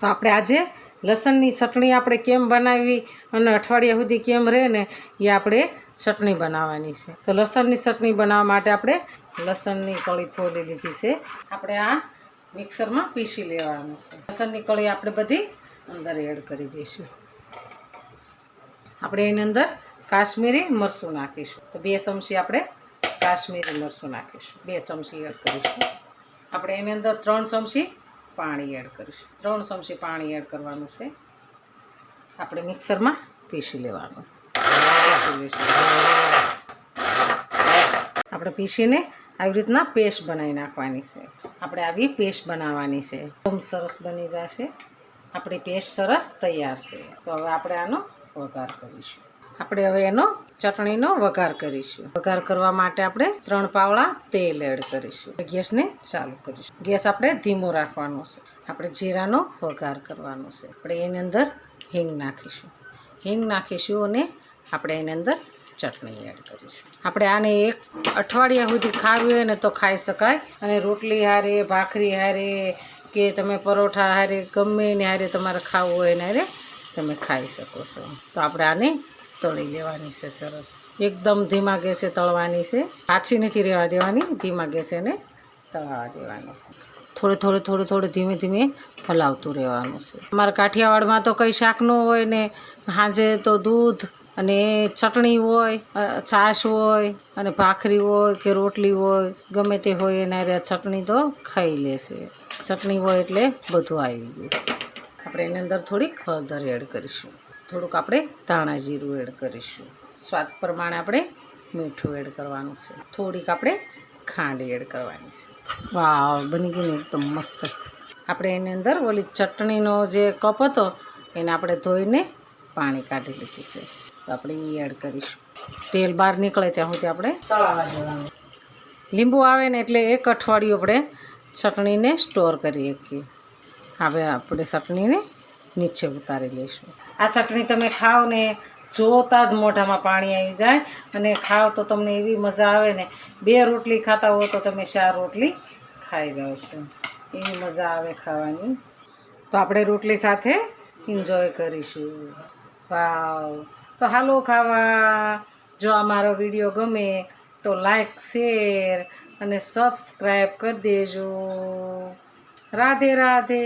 તો આપણે આજે લસણની ચટણી આપણે કેમ બનાવી અને અઠવાડિયા સુધી કેમ રહે ને એ આપણે ચટણી બનાવવાની છે. તો લસણની ચટણી બનાવવા માટે આપણે લસણની કળી ફોલી લીધી છે. આપણે આ મિક્સરમાં પીસી લેવાનું છે. લસણની કળી આપણે બધી અંદર એડ કરી દઈશું. આપણે એની અંદર કાશ્મીરી મરચું નાખીશું. તો બે ચમચી આપણે કાશ્મીરી મરચું નાખીશું. બે ચમચી એડ કરીશું. આપણે એની અંદર ત્રણ ચમચી પાણી એડ કરીશું. ત્રણ ચમચી પાણી એડ કરવાનું છે. આપણે મિક્સરમાં પીસી લેવાનું. આપણે પીસીને આવી રીતના પેસ્ટ બનાવી નાખવાની છે. આપણે આવી પેસ્ટ બનાવવાની છે. એકદમ સરસ બની જશે. આપણી પેસ્ટ સરસ તૈયાર છે. તો હવે આપણે આનો વઘાર કરીશું. આપણે હવે એનો ચટણીનો વઘાર કરીશું. વઘાર કરવા માટે આપણે ત્રણ પાવડા તેલ એડ કરીશું. ગેસને ચાલુ કરીશું. ગેસ આપણે ધીમો રાખવાનો છે. આપણે જીરાનો વઘાર કરવાનો છે. આપણે એની અંદર હિંગ નાખીશું. હિંગ નાખીશું અને આપણે એની અંદર ચટણી એડ કરીશું. આપણે આને એક અઠવાડિયા સુધી ખાવી હોય ને તો ખાઈ શકાય. અને રોટલી હારે, ભાખરી હારે કે તમે પરોઠા હારે, ગમે એને હારે તમારે ખાવું હોય ને હારે તમે ખાઈ શકો છો. તો આપણે આને તળી લેવાની છે, સરસ. એકદમ ધીમા ગેસે તળવાની છે. પાછી નથી રહેવા દેવાની, ધીમા ગેસે એને તળવા દેવાની છે. થોડું થોડું થોડું થોડું ધીમે ધીમે હલાવતું રહેવાનું છે. અમારા કાઠિયાવાડમાં તો કંઈ શાક ન હોય ને સાંજે તો દૂધ અને ચટણી હોય છાશ હોય અને ભાખરી હોય કે રોટલી હોય, ગમે તે હોય એના રહ્યા ચટણી તો ખાઈ લેશે ચટણી હોય એટલે બધું આવી ગયું. આપણે એની અંદર થોડીક હળદર એડ કરીશું. થોડુંક આપણે ધાણા જીરું એડ કરીશું. સ્વાદ પ્રમાણે આપણે મીઠું એડ કરવાનું છે. થોડીક આપણે ખાંડ એડ કરવાની છે. વાવ, બની ગઈ ને એકદમ મસ્ત. આપણે એની અંદર ઓલી ચટણીનો જે કપ હતો, એને આપણે ધોઈને પાણી કાઢી લીધું છે. તો આપણે એ એડ કરીશું. તેલ બહાર નીકળે ત્યાં સુધી આપણે લીંબુ આવે ને એટલે એક અઠવાડિયું આપણે ચટણીને સ્ટોર કરી શકીએ. હવે આપણે ચટણીને નીચે ઉતારી લઈશું. આ ચટણી તમે ખાઓ ને જોતા જ મોઢામાં પાણી આવી જાય અને ખાઓ તો તમને એવી મજા આવે ને, બે રોટલી ખાતા હો તો તમે ચાર રોટલી ખાઈ જાઓ છો. એવી મજા આવે ખાવાની. તો આપણે રોટલી સાથે એન્જોય કરીશું. વાવ. તો હાલો ખાવા. જો આ મારો વીડિયો ગમે તો લાઈક શેર અને સબસ્ક્રાઈબ કરી દેજો. રાધે રાધે.